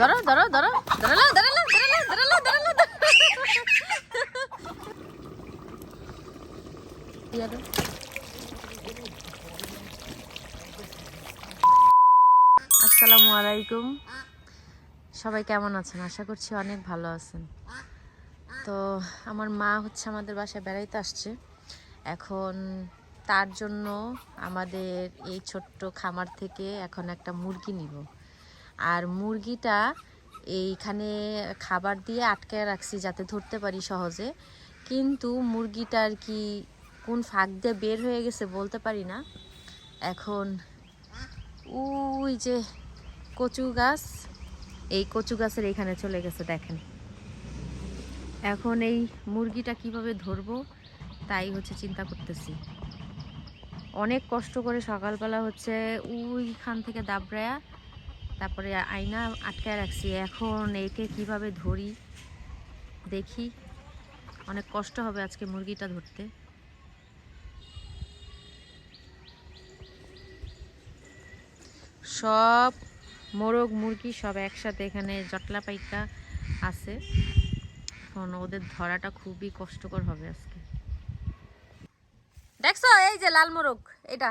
ধরো ধরো ধরো ধরলো আসসালামু আলাইকুম। সবাই কেমন আছেন? আশা করছি অনেক ভালো আছেন। তো আমার মা হচ্ছে আমাদের বাসায় বেড়াইতে আসছে। এখন তার জন্য আমাদের এই ছোট্ট খামার থেকে এখন একটা মুরগি নিব। আর মুরগিটা এইখানে খাবার দিয়ে আটকে রাখছি যাতে ধরতে পারি সহজে। কিন্তু মুরগিটা আর কি কোন ফাঁক দিয়ে বের হয়ে গেছে বলতে পারি না। এখন ওই যে কচু গাছ, এই কচু গাছের এইখানে চলে গেছে দেখেন। এখন এই মুরগিটা কীভাবে ধরবো তাই হচ্ছে চিন্তা করতেছি। অনেক কষ্ট করে সকালবেলা হচ্ছে ওইখান থেকে দাবড়ায়া তারপরে আয়না আটকায় রাখছি। এখন একে কীভাবে ধরি দেখি। অনেক কষ্ট হবে আজকে মুরগিটা ধরতে। সব মোরগ, মুরগি সব একসাথে এখানে জটলা পাইকা আছে। এখন ওদের ধরাটা খুবই কষ্টকর হবে আজকে। দেখছ? এই যে লাল মোরগ, এটা।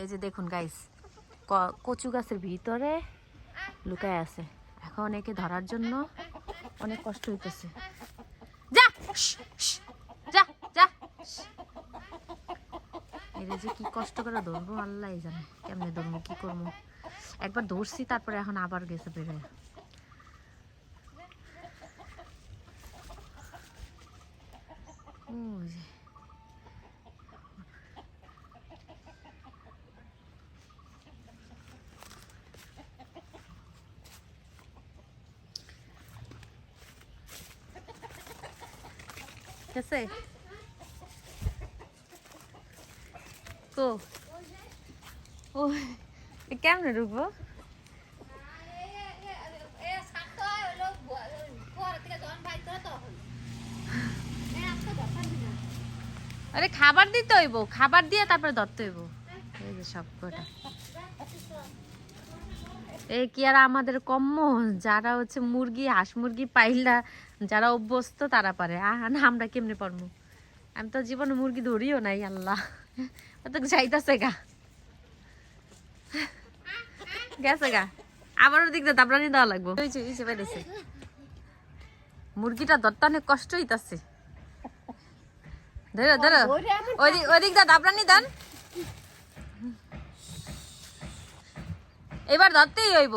এই যে দেখুন গাইস কচু গাছের ভিতরে লুকায় আছে। এখন অনেকে ধরার জন্য অনেক কষ্ট হইতেছে। যা! যা যা! শ্। যে কি কষ্ট করে ধরবো আল্লাহ জানে। কেমনে ধরবো, কি করব? একবার ধরছি, তারপরে এখন আবার গেছে বেড়ে ওই যে। গেছে কো? ও কেমনে ঢুকবো আরে খাবার দিতে হইব, খাবার দিয়ে তারপরে ধরতে হইব। এই যে সব কটা এই কি আর আমাদের কম্য যারা হচ্ছে মুরগি হাঁস মুরগি পাইলা যারা অভ্যস্ত তারা পারে। আহ না আমরা কেমনে পারব? আমি তো জীবনে মুরগি ধরিও নাই আল্লাহ। তো যাইতাছে গা। গেছে গা। আবার ওদিক দিয়ে দাবরানি দেওয়া লাগবো। ওই ওই বেড়েছে। মুরগিটা ধরতে অনেক কষ্ট হইতাছে। ধরো ধরো। ওদিক ওদিক দা দাবরানি দেন। এবার ধরতেই হইব।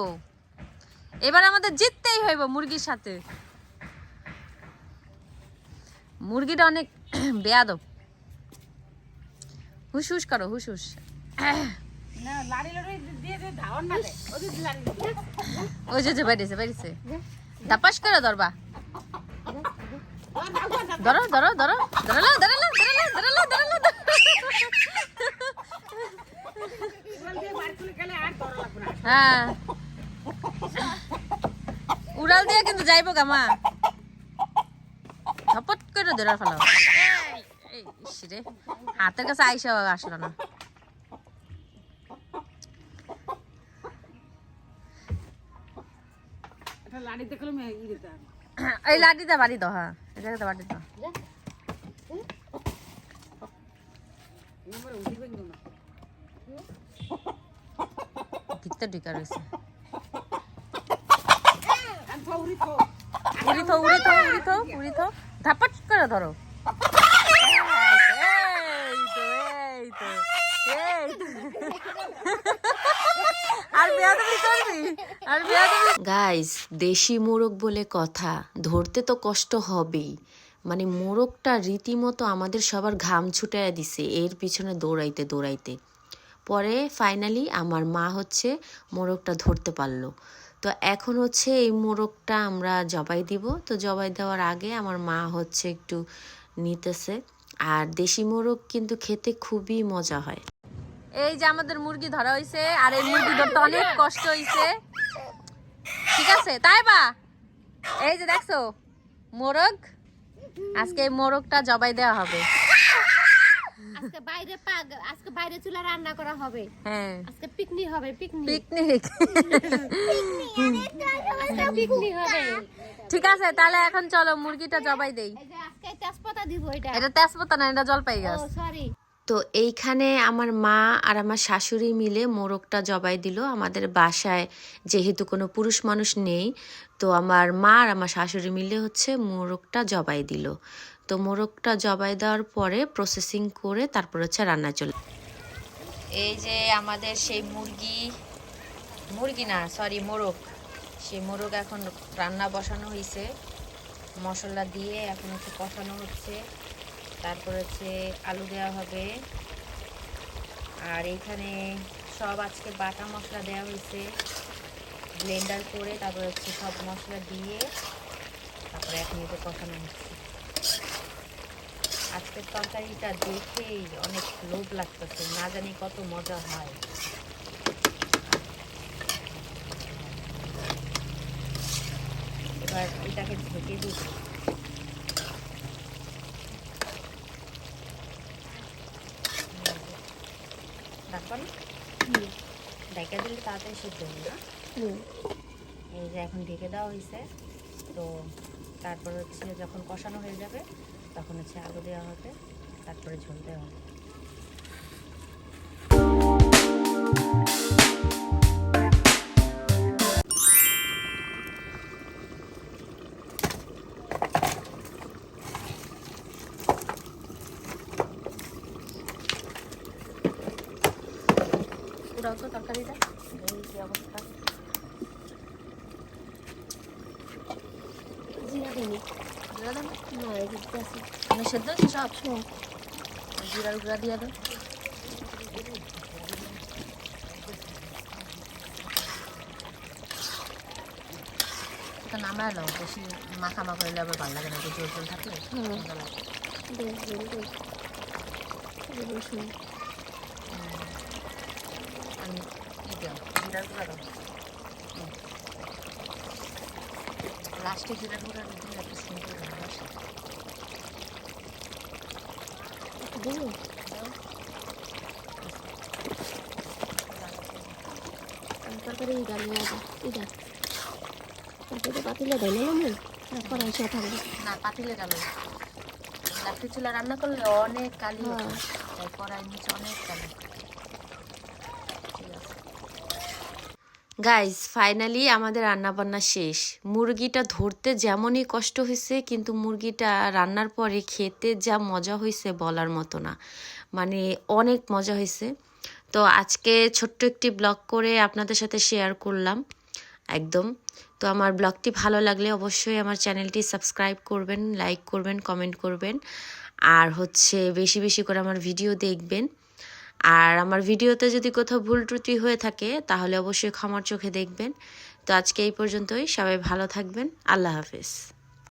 এবার আমাদের জিততেই হইব মুরগির সাথে। মুরগিটা অনেক বেয়াদব। হুস হুস করো হুস হুস ওই যে বেরিয়েছে বেরিয়েছে। দাপাস করে ধরবা। ধরো ধরো ধরো। ধরলো ধরলো ধরলো হ্যাঁ। উড়াল দিয়ে কিন্তু যাইব গামা ঝপট করে ধরে ফেলো। রে। হাতের কাছে আইসা আসলো না। এই লাঠিটা বাড়ি দাও হ্যাঁ। জায়গাটা বাড়ি দাও। ভিতরে ঢুকা রয়েছে উড়ি থো উড়ি থো উড়ি থো উড়ি থো ধাপাট করে ধরো। গাইস দেশি মোরগ বলে কথা। ধরতে তো কষ্ট হবেই। মানে মোরগটা রীতিমতো আমাদের সবার ঘাম ছুটাইয়া দিছে। এর পিছনে দৌড়াইতে দৌড়াইতে। পরে ফাইনালি আমার মা হচ্ছে মোরগটা ধরতে পারল। তো এখন হচ্ছে এই মোরগটা আমরা জবাই দিব। তো জবাই দেওয়ার আগে আমার মা হচ্ছে একটু নিতেছে। আর দেশি মোরগ কিন্তু খেতে খুবই মজা হয়। এই যে আমাদের মুরগি ধরা হয়েছে আর এই মুরগি ধরতে অনেক কষ্ট হয়েছে ঠিক আছে, তাই বা? এই যে দেখছ, মোরগ। আজকে এই মোরগটা জবাই দেওয়া হবে। আজকে বাইরে আজকে বাইরে চুলা রান্না করা হবে। হ্যাঁ। আজকে পিকনিক হবে পিকনিক। পিকনিক। পিকনিক হবে। ঠিক আছে তাহলে এখন চলো মুরগিটা জবাই দেই। আজকে তেজপাতা দিব এটা। এটা তেজপাতা না এটা জলপাই গাছ। সরি তো এইখানে আমার মা আর আমার শাশুড়ি মিলে মোরগটা জবাই দিল। আমাদের বাসায় যেহেতু কোনো পুরুষ মানুষ নেই, তো আমার মা আর আমার শাশুড়ি মিলে হচ্ছে মোরগটা জবাই দিল। তো মোরগটা জবাই দেওয়ার পরে প্রসেসিং করে তারপর হচ্ছে রান্না চলে এই যে আমাদের সেই মুরগি মুরগি না সরি মোরগ। সেই মোরগ এখন রান্না বসানো হয়েছে মশলা দিয়ে এখন হচ্ছে কষানো হচ্ছে। তারপর হচ্ছে আলু দেওয়া হবে। আর এইখানে সব আজকে বাটা মশলা দেওয়া হয়েছে। ব্লেন্ডার করে তারপর হচ্ছে সব মশলা দিয়ে তারপরে এখন এতে কষানো হচ্ছে। আজকের তরকারিটা দেখেই অনেক লোভ লাগতেছে, না জানি কত মজা হয়। এবার এটাকে ঢেকে দিব ডাকবা না ডাইকা দিলে তাড়াতাড়ি সিদ্ধ হবে না এই যে এখন ঢেকে দেওয়া হয়েছে তো তারপর হচ্ছে যখন কষানো হয়ে যাবে তখন হচ্ছে আলু দেওয়া হবে। তারপরে ঝোল দেওয়া হবে। কি অবস্থা জিরা দিনি জিরা দাও না এই এটা নামায় নাও বেশি মাখা মাখা হইলে আবার ভালো লাগে না একটু জোর জোর থাকলে রসুন আমি লাস্টে জিরার গুঁড়া দিলে ভালো আসে দেবো তরকারি ডালি আছে। এটা তারপরে পাতিলে নেব না থাকবে পাতিলে ডালো লাকড়ি চুলা রান্না করলে অনেক কালি ওঠে। হ্যাঁ। নিচে অনেক কালি ঠিক আছে গাইজ ফাইনালি আমাদের রান্না বান্না শেষ। মুরগিটা ধরতে যেমনই কষ্ট হয়েছে, কিন্তু মুরগিটা রান্নার পরে খেতে যা মজা হয়েছে বলার মতো না। মানে অনেক মজা হয়েছে। তো আজকে ছোট্ট একটি ব্লগ করে আপনাদের সাথে শেয়ার করলাম, একদম। তো আমার ব্লগটি ভালো লাগলে অবশ্যই আমার চ্যানেলটি সাবস্ক্রাইব করবেন লাইক করবেন কমেন্ট করবেন। আর হচ্ছে বেশি বেশি করে আমার ভিডিও দেখবেন। আর আমার ভিডিওতে যদি কোথাও ভুল ত্রুটি হয়ে থাকে, তাহলে অবশ্যই ক্ষমার চোখে দেখবেন। তো আজকে এই পর্যন্তই। সবাই ভালো থাকবেন। আল্লাহ হাফেজ।